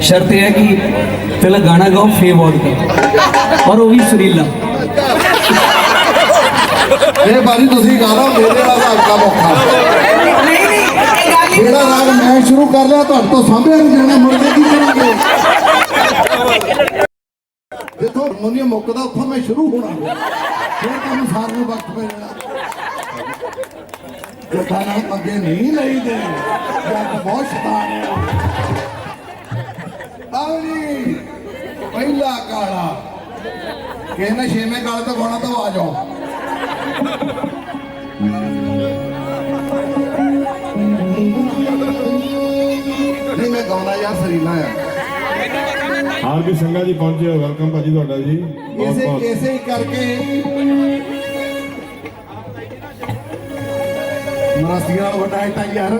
ਸ਼ਰਤ ਇਹ ਹੈ ਕਿ ਪਹਿਲਾਂ ਗਾਣਾ ਗਾਓ ਫੇ ਵੋਡਕਾ ਔਰ ਉਹ ਵੀ ਸੁਰੀਲਾ। ਇਹ ਬਾਜੀ ਤੁਸੀਂ ਗਾ ਮੇਰੇ ਵਾਲਾ ਹਿਸਾਬ ਕੰਮ ਨਹੀਂ ਨਹੀਂ ਜਿਹੜਾ ਰਾਗ ਮੈਂ ਸ਼ੁਰੂ ਕਰ ਲਿਆ, ਤੁਹਾਡੇ ਤੋਂ ਸਾਂਭਿਆ ਨਹੀਂ ਜਾਣਾ, ਮੁੜ ਕੇ ਕੀ ਕਰਾਂਗੇ? ਜਿੱਥੋਂ ਹਾਰਮੋਨੀਅਮ ਮੁੱਕਦਾ, ਉੱਥੋਂ ਮੈਂ ਸ਼ੁਰੂ ਹੋਣਾ। ਫਿਰ ਤੁਹਾਨੂੰ ਸਾਰ ਨੂੰ ਵਕਤ ਪੈ ਜਾਣਾ। ਜੱਟਾਂ ਨਾਲ ਪੰਗੇ ਨਹੀਂ ਲਈਦੇ। ਬਹੁਤ ਸ਼ੈਤਾਨ ਹੈ। ਪਹਿਲਾ ਕਾਲਾ। ਕਹਿੰਦਾ ਛੇਵੇਂ ਕਾਲੇ ਤੋਂ ਗਾਣਾ ਤੋਂ ਆ ਜਾਓ ਨਹੀਂ ਮੈਂ ਗਾਉਣਾ ਯਾਰ ਸਰੀਨਾ ਆ ਆਪ ਦੀ ਸੰਗਤ ਜੀ ਪਹੁੰਚੇ ਹੋ ਵੈਲਕਮ ਭਾਜੀ ਤੁਹਾਡਾ ਜੀ। ਬਹੁਤ ਇਸੇ ਬਹੁਤ। ਇਸੇ ਹੀ ਕਰਕੇ ਮਰਾਸੀਆਂ ਵੱਡਾ ਹੈ ਤਾਂ ਯਾਰ।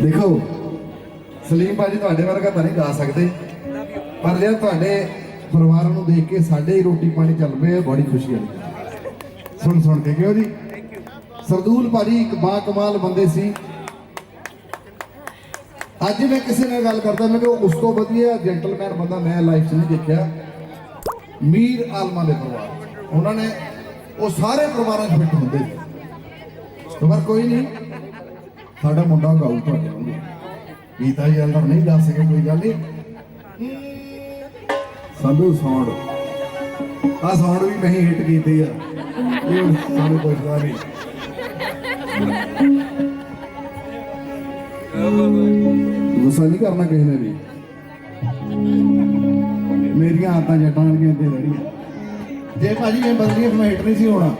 ਦੇਖੋ, ਸਲੀਮ ਭਾਜੀ ਤੁਹਾਡੇ ਵਰਗਾ ਤਾਂ ਨਹੀਂ ਗਾ ਸਕਦੇ। ਪਰ ਜੇ ਤੁਹਾਡੇ ਪਰਿਵਾਰ ਨੂੰ ਦੇਖ ਕੇ ਸਾਡੇ ਹੀ ਰੋਟੀ ਪਾਣੀ ਚੱਲ ਪਏ ਬੜੀ ਖੁਸ਼ੀ ਆ। ਸੁਣ ਸੁਣ ਕੇ ਕਿਉਂ ਜੀ? ਸਰਦੂਲ ਭਾਜੀ ਇੱਕ ਬਾ ਕਮਾਲ ਬੰਦੇ ਸੀ। ਅੱਜ ਮੈਂ ਕਿਸੇ ਨਾਲ ਗੱਲ ਕਰਦਾ, ਮੈਂ ਕਿ ਉਸ ਤੋਂ ਵਧੀਆ ਜੈਂਟਲਮੈਨ ਬੰਦਾ ਮੈਂ ਲਾਈਫ 'ਚ ਨਹੀਂ ਦੇਖਿਆ। ਮੀਰ ਆਲਮਾ ਦੇ ਪਰਿਵਾਰ। ਉਹਨਾਂ ਨੇ ਉਹ ਸਾਰੇ ਪਰਿਵਾਰਾਂ 'ਚ ਫਿੱਟ ਹੁੰਦੇ ਸੀ। ਪਰ ਕੋਈ ਨਹੀਂ ਸਾਡਾ ਮੁੰਡਾ ਗਾਊ ਤੁਹਾਡੇ ਵਾਂਗੂ। ਗੀਤਾ ਜੀ ਅੰਦਰ ਨਹੀਂ ਗਾ ਸਕੇ, ਕੋਈ ਗੱਲ ਨਹੀਂ। ਸੰਧੂ ਸੌਂਡ ਆ ਸੌਂਡ ਵੀ ਮੈਂ ਹਿੱਟ ਕੀਤੀ ਆ। ਇਹ ਸਾਨੂੰ ਪੁੱਛਦਾ ਨਹੀਂ। ਗੁੱਸਾ ਨਹੀਂ ਕਰਨਾ ਕਿਸੇ ਨੇ ਵੀ। ਮੇਰੀਆਂ ਆਦਤਾਂ ਜੱਟਾਂ ਵਰਗੀਆਂ ਤੇ ਰਹਿਣੀਆਂ ਜੇ ਭਾਜੀ ਇਹ ਬੰਦੀ ਮੈਂ ਹਿੱਟ ਨਹੀਂ ਸੀ ਹੋਣਾ।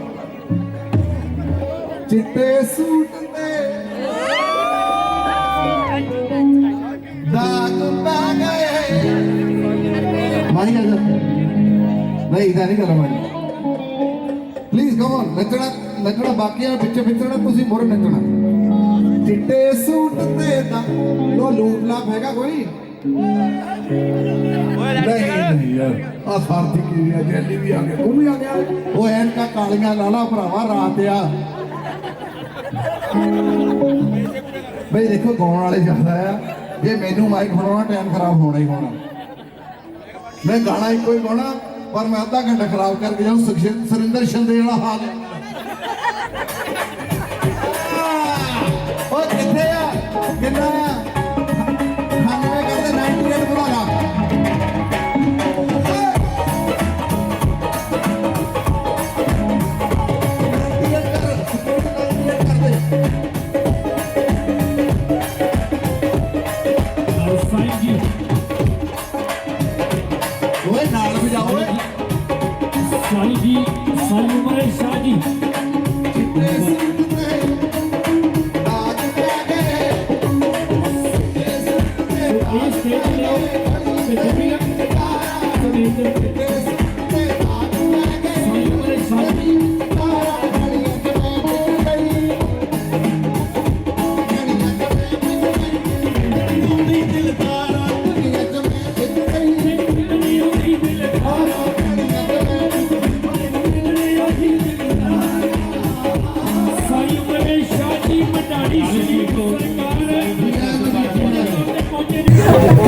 ਚਿੱਟੇ ਸੂਟ ਨਹੀਂ ਇਦਾਂ ਨਹੀਂ ਕਰਨਾ ਮਾਈ ਪਲੀਜ਼ ਕਮ ਔਨ ਨੱਚਣਾ ਨੱਚਣਾ ਬਾਕੀਆਂ ਪਿੱਛੇ ਪਿੱਛੇ ਤੁਸੀਂ ਮੁਰ ਨੱਚਣਾ। ਚਿੱਟੇ ਸੂਟ ਤੇ ਦਾ ਲੋ ਲੂਪ ਲਾਪ ਹੈਗਾ ਕੋਈ? ਨਹੀਂ ਨਹੀਂ ਯਾਰ ਆ ਸਾਰਥੀ ਕੀ ਆ ਜੈਲੀ ਵੀ ਆ ਗਿਆ ਤੂੰ ਵੀ ਆ ਗਿਆ। ਉਹ ਐਨਕਾ ਕਾਲੀਆਂ ਲਾਲਾ ਭਰਾਵਾ ਰਾਤ ਆ। ਬਈ ਦੇਖੋ ਗਾਉਣ ਵਾਲੇ ਜ਼ਿਆਦਾ ਆ। ਜੇ ਮੈਨੂੰ ਮਾਈਕ ਫੜਾਉਣਾ ਟਾਈਮ ਖਰਾਬ ਹੋਣਾ ਹੀ ਹੋਣਾ। ਮੈਂ ਗਾਣਾ ਇੱਕੋ ਹੀ ਗਾਉਣਾ। ਪਰ ਮੈਂ ਅੱਧਾ ਘੰਟਾ ਖਰਾਬ ਕਰਕੇ ਜਾਉਂ ਸੁਰਿੰਦਰ ਸ਼ੰਦੇ ਵਾਲਾ ਹਾਲ ਉਹ ਕਿੱਥੇ ਆ? ਕਿੰਨਾ ਆ?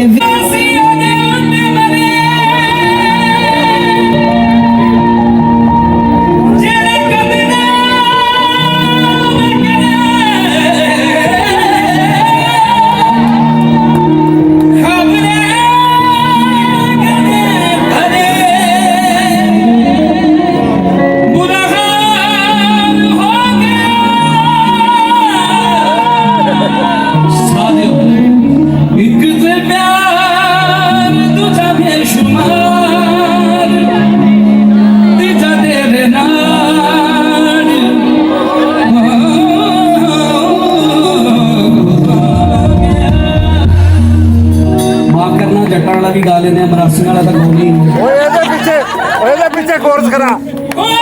The ਕਰਨਾ ਜੱਟਾਂ ਵਾਲਾ ਤਾਂ ਗਾਉਂਦੇ ਨਹੀਂ ਓਏ ਇਹਦੇ ਪਿੱਛੇ ਓਏ